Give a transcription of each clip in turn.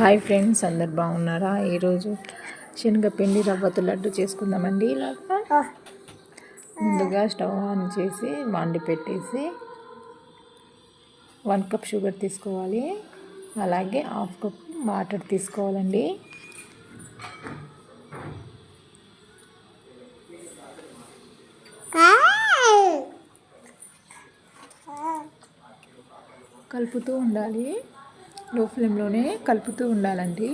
Hi friends అందరు బాగున్నారా? ఈరోజు శనగపిండి రవ్వతో లడ్డు చేసుకుందామండి. ఇలాగా ముందుగా స్టవ్ ఆన్ చేసి మండి పెట్టేసి వన్ కప్ షుగర్ తీసుకోవాలి. అలాగే హాఫ్ కప్ వాటర్ తీసుకోవాలండి. కలుపుతూ ఉండాలి. లో ఫ్లేమ్లోనే కలుపుతూ ఉండాలండి.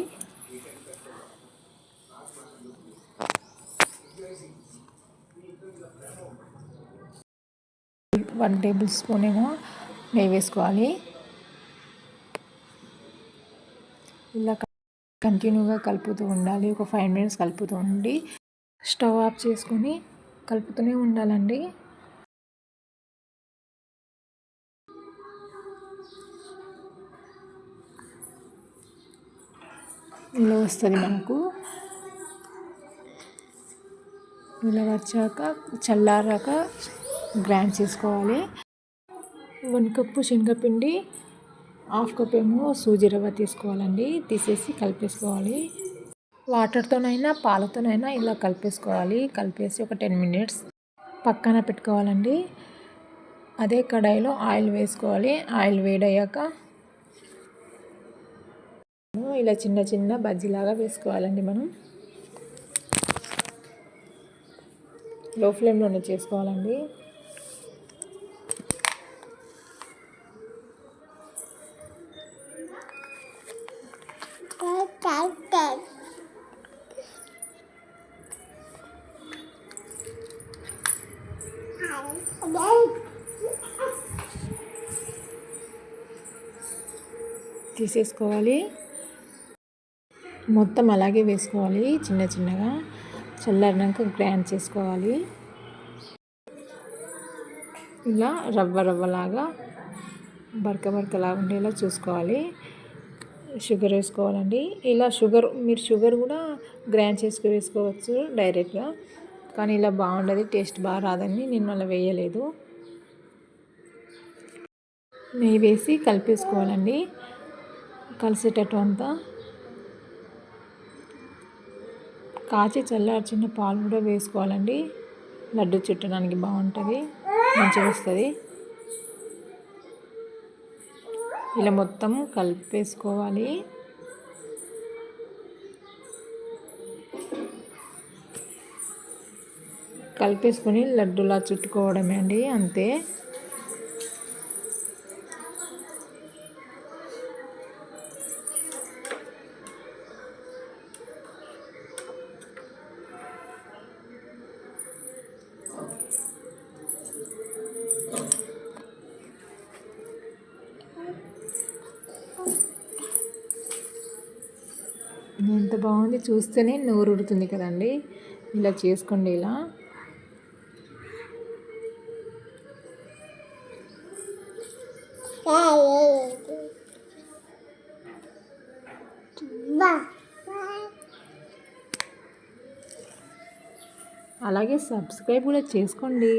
వన్ టేబుల్ స్పూన్ ఏమో నెయ్యి వేసుకోవాలి. ఇలా కంటిన్యూగా కలుపుతూ ఉండాలి. ఒక ఫైవ్ మినిట్స్ కలుపుతూ ఉండి స్టవ్ ఆఫ్ చేసుకొని కలుపుతూనే ఉండాలండి. ఇలా వస్తుంది మనకు. ఇలా వచ్చాక చల్లారాక గ్రైండ్ చేసుకోవాలి. వన్ కప్పు శనగపిండి హాఫ్ కప్ ఏమో సూజీ రవ్వ తీసుకోవాలండి. తీసేసి కలిపేసుకోవాలి. వాటర్తోనైనా పాలతోనైనా ఇలా కలిపేసుకోవాలి. కలిపేసి ఒక టెన్ మినిట్స్ పక్కన పెట్టుకోవాలండి. అదే కడాయిలో ఆయిల్ వేసుకోవాలి. ఆయిల్ వేడయ్యాక ఇలా చిన్న చిన్న బజ్జీలాగా వేసుకోవాలండి మనం. లో ఫ్లేమ్లోనే చేసుకోవాలండి. తీసేసుకోవాలి. మొత్తం అలాగే వేసుకోవాలి చిన్న చిన్నగా. చల్లారినాక గ్రైండ్ చేసుకోవాలి. ఇలా రవ్వ రవ్వలాగా బరక బరకలా ఉండేలా చూసుకోవాలి. షుగర్ వేసుకోవాలండి. ఇలా షుగర్ మీరు షుగర్ కూడా గ్రైండ్ చేసుకు వేసుకోవచ్చు డైరెక్ట్గా. కానీ ఇలా బాగుండదు టేస్ట్ బాగా రాదని నేను అలా వేయలేదు. నెయ్యి వేసి కలిపేసుకోవాలండి. కలిసేటట్టు అంతా. కాచి చల్లార్చిన పాలు కూడా వేసుకోవాలండి. లడ్డు చుట్టడానికి బాగుంటుంది మంచిగా వస్తుంది. ఇలా మొత్తం కలిపేసుకోవాలి. కలిపేసుకొని లడ్డులా చుట్టుకోవడమే అండి అంతే. ఎంత బాగుంది చూస్తేనే నోరు ఉడుతుంది కదండి. ఇలా చేసుకోండి ఇలా. అలాగే సబ్స్క్రైబ్ కూడా చేసుకోండి.